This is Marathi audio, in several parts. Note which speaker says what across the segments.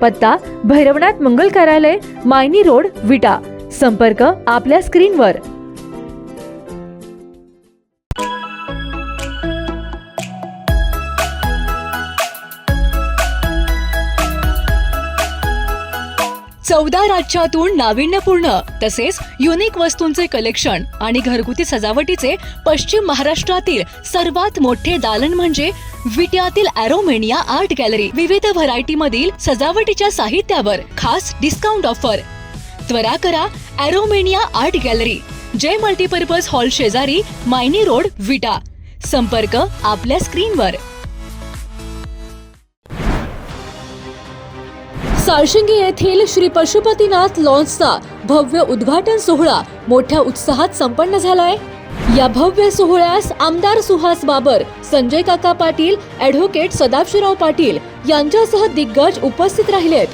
Speaker 1: पत्ता भैरवनाथ मंगल कार्यालय मायनी रोड विटा. संपर्क आपल्या स्क्रीनवर. चौदा राज्यातून नाविन्यपूर्ण तसेच युनिक वस्तूंचे कलेक्शन आणि घरगुती सजावटीचे पश्चिम महाराष्ट्रातील सर्वात मोठे दालन म्हणजे विट्यातील अॅरोमेनिया आर्ट गॅलरी विविध व्हरायटी मधील सजावटीच्या साहित्यावर खास डिस्काउंट ऑफर त्वरा करा Aromania art gallery Jai multipurpose hall शेजारी मायनी रोड विटा. संपर्क आपल्या स्क्रीनवर साळशिंगे येथील श्री पशुपतीनाथ लॉन्सचा भव्य उद्घाटन सोहळा मोठ्या उत्साहात संपन्न झालाय. या भव्य सोहळ्यास आमदार सुहास बाबर संजय काका पाटील ॲडव्होकेट सदाशिवराव पाटील यांच्यासह दिग्गज उपस्थित राहिलेत.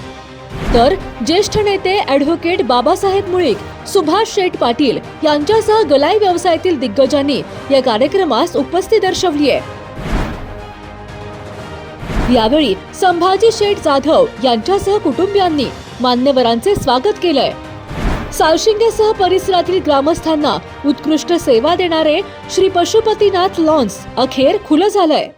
Speaker 1: तर ज्येष्ठ नेते ॲडव्होकेट बाबासाहेब मुळीक सुभाष शेठ पाटील यांच्यासह गलाई व्यवसायातील दिग्गजांनी या कार्यक्रमास उपस्थित दर्शवली आहे यावेळी संभाजी शेठ जाधव यांच्यासह कुटुंबियांनी मान्यवरांचे स्वागत केलंय. सावशिंगेसह परिसरातील ग्रामस्थांना उत्कृष्ट सेवा देणारे श्री पशुपतीनाथ लॉन्स अखेर खुलं झालंय.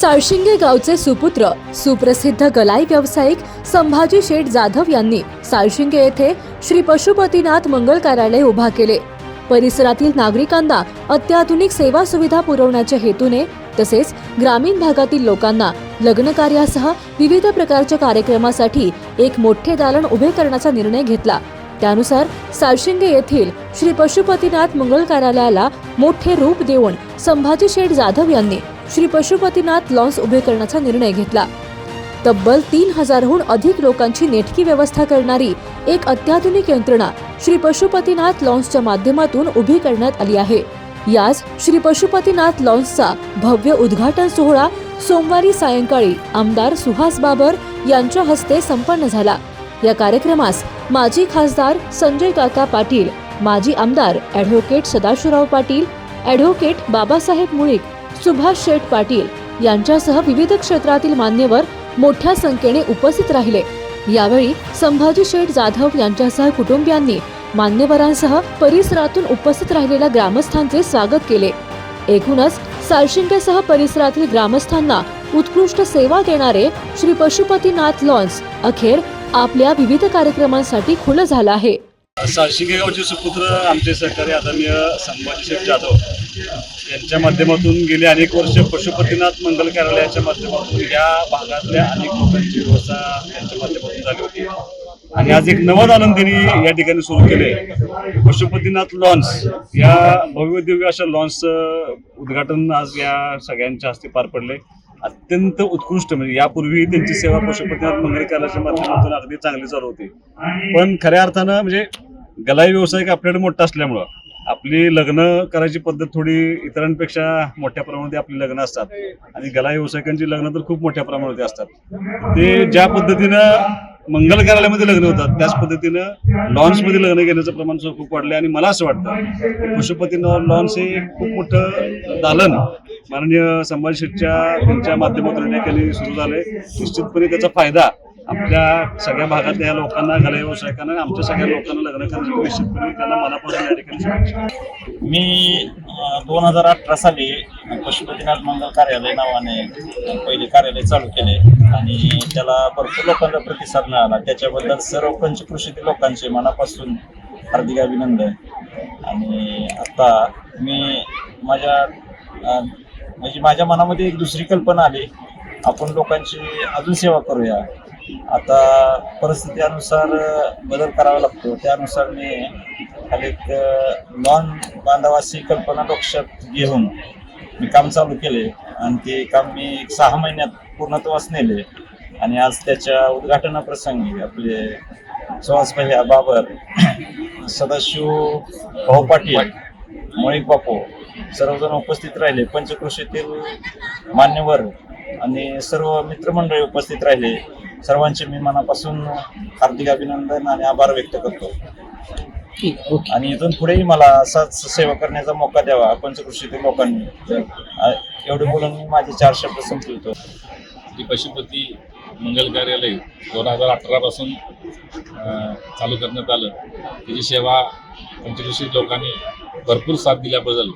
Speaker 1: साळशिंगे गावचे सुपुत्र सुप्रसिद्ध गलाई व्यावसायिक संभाजी शेठ जाधव यांनी साळशिंगे येथे श्री पशुपतीनाथ मंगल कार्यालय उभा केले. परिसरातील नागरिकांना अत्याधुनिक सेवा सुविधा पुरवण्याच्या हेतूने तसेच ग्रामीण भागातील लोकांना लग्न कार्यासह विविध प्रकारच्या कार्यक्रमासाठी एक मोठे दालन उभे करण्याचा निर्णय घेतला. त्यानुसार साळशिंगे येथील श्री पशुपतीनाथ मंगल कार्यालयाला मोठे रूप देऊन संभाजी शेठ जाधव यांनी श्री पशुपतीनाथ लॉन्स उभे करण्याचा निर्णय घेतला. तब्बल तीन हजारहून अधिक लोकांची नेटकी व्यवस्था करणारी एक अत्याधुनिक यंत्रणा श्री पशुपतीनाथ लॉन्सच्या माध्यमातून उभी करण्यात आली आहे. याच श्री पशुपतीनाथ लॉन्सचा भव्य उद्घाटन सोहळा सोमवारी सायंकाळी आमदार सुहास बाबर यांच्या हस्ते संपन्न झाला. या कार्यक्रमास माजी खासदार संजय काका पाटील माजी आमदार ॲडव्होकेट सदाशिवराव पाटील ॲडव्होकेट बाबासाहेब मुळीक सुभाष शेठ पाटील यांच्यासह विविध क्षेत्रातील मान्यवर मोठ्या संख्येने उपस्थित राहिले. यावेळी संभाजी शेठ जाधव यांच्यासह कुटुंबियांनी मान्यवरांसह परिसरातून उपस्थित राहिलेल्या ग्रामस्थांचे स्वागत केले. एकूणच साळशिंगेसह परिसरातील ग्रामस्थांना उत्कृष्ट सेवा देणारे श्री पशुपतीनाथ लॉन्स अखेर आपल्या विविध कार्यक्रमांसाठी खुलं झालं आहे.
Speaker 2: साळशिंगे गावचे सुपुत्र आमचे सहकारी आदरणीय संभाजी शेठ जाधव यांच्या माध्यमातून गेली अनेक वर्ष पशुपतीनाथ मंगल कार्यालयाच्या माध्यमातून या भागातल्या अनेक लोकांची व्यवस्था यांच्या माध्यमातून झाली होती. आणि आज एक नवद आनंदीने या ठिकाणी सुरू केले पशुपतीनाथ लॉन्स या भव्य दिव्य अशा लॉन्सचं उद्घाटन आज या सगळ्यांच्या हस्ते पार पडले अत्यंत उत्कृष्ट म्हणजे यापूर्वी त्यांची सेवा पशुपतीनाथ मंगल कार्यालयाच्या माध्यमातून अगदी चांगली चालू होती. पण खऱ्या अर्थानं म्हणजे गलाई व्यवसायिक आपल्याकडे मोठा असल्यामुळं आपली लग्न करायची पद्धत थोडी इतरांपेक्षा मोठ्या प्रमाणात आपली लग्न असतात. आणि गलाई व्यावसायिकांची लग्न तर खूप मोठ्या प्रमाणात असतात. ते ज्या पद्धतीनं मंगल कार्यालयामध्ये लग्न होतात त्याच पद्धतीनं लॉन्समध्ये लग्न घेण्याचं प्रमाण खूप वाढलं आणि मला असं वाटतं की पशुपतीनं लॉन्स हे खूप मोठं दालन माननीय संभाजी शेठच्या त्यांच्या माध्यमातून सुरू झालंय. निश्चितपणे त्याचा फायदा आपल्या सगळ्या भागातल्या लोकांना घरा व्यावसायिकांना आणि आमच्या सगळ्या लोकांना लग्न करण्यासाठी निश्चितपणे त्यांना मनापासून या ठिकाणी
Speaker 3: मी दोन हजार अठरा साली पशुपतीनाथ मंगल कार्यालय नावाने पहिले कार्यालय चालू केले आणि त्याला भरपूर लोकांचा प्रतिसाद मिळाला. त्याच्याबद्दल सर्व पंचकृषीतील लोकांचे मनापासून हार्दिक अभिनंदन. आणि आता मी माझ्या म्हणजे माझ्या मनामध्ये एक दुसरी कल्पना आली. आपण लोकांची अजून सेवा करूया. आता परिस्थितीनुसार बदल करावा लागतो. त्यानुसार मी खाली एक नॉन बांधवासी कल्पना लक्षात घेऊन मी काम चालू केले. आणि ते काम मी एक सहा महिन्यात पूर्णत्वास नेले. आणि आज त्याच्या उद्घाटनाप्रसंगी आपले सुहास पहिल्या बाबर सदाशिव भाऊ पाटील मोळीक बापू सर्वजण उपस्थित राहिले. पंचकृषीतील मान्यवर आणि सर्व मित्रमंडळी उपस्थित राहिले. सर्वांचे मी मनापासून हार्दिक अभिनंदन आणि आभार व्यक्त करतो. आणि इथून पुढेही मला असाच सेवा करण्याचा मौका द्यावा पंचकृषीतील लोकांनी. एवढे बोलून मी माझे चार शब्द संपवितो.
Speaker 4: पशुपती मंगल कार्यालय दोन हजार अठरापासून चालू करण्यात आलं. त्याची सेवा पंचकृषी लोकांनी भरपूर साथ दिल्याबद्दल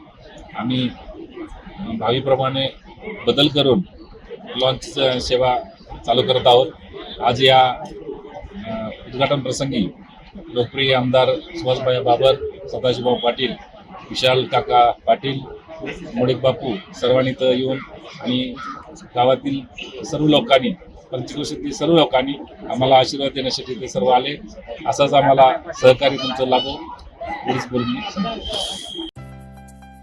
Speaker 4: आम्ही भावीप्रमाणे बदल करून लॉन्च सेवा चालू करत आहोत. आज या उद्घाटन प्रसंगी लोकप्रिय आमदार सुभाषभाई बाबर सदाशिवभाऊ पाटील विशाल काका पाटील मोडिक बापू सर्वांनी इथं येऊन आणि गावातील सर्व लोकांनी पंचकृषीतील सर्व लोकांनी आम्हाला आशीर्वाद देण्यासाठी ते सर्व आले. असाच आम्हाला सहकार्य तुमचं लाभो बोलून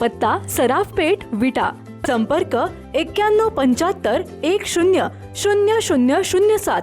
Speaker 1: पत्ता सराफपेठ विटा. संपर्क एक्क्याण्णव पंच्याहत्तर एक शून्य शून्य शून्य शून्य सात.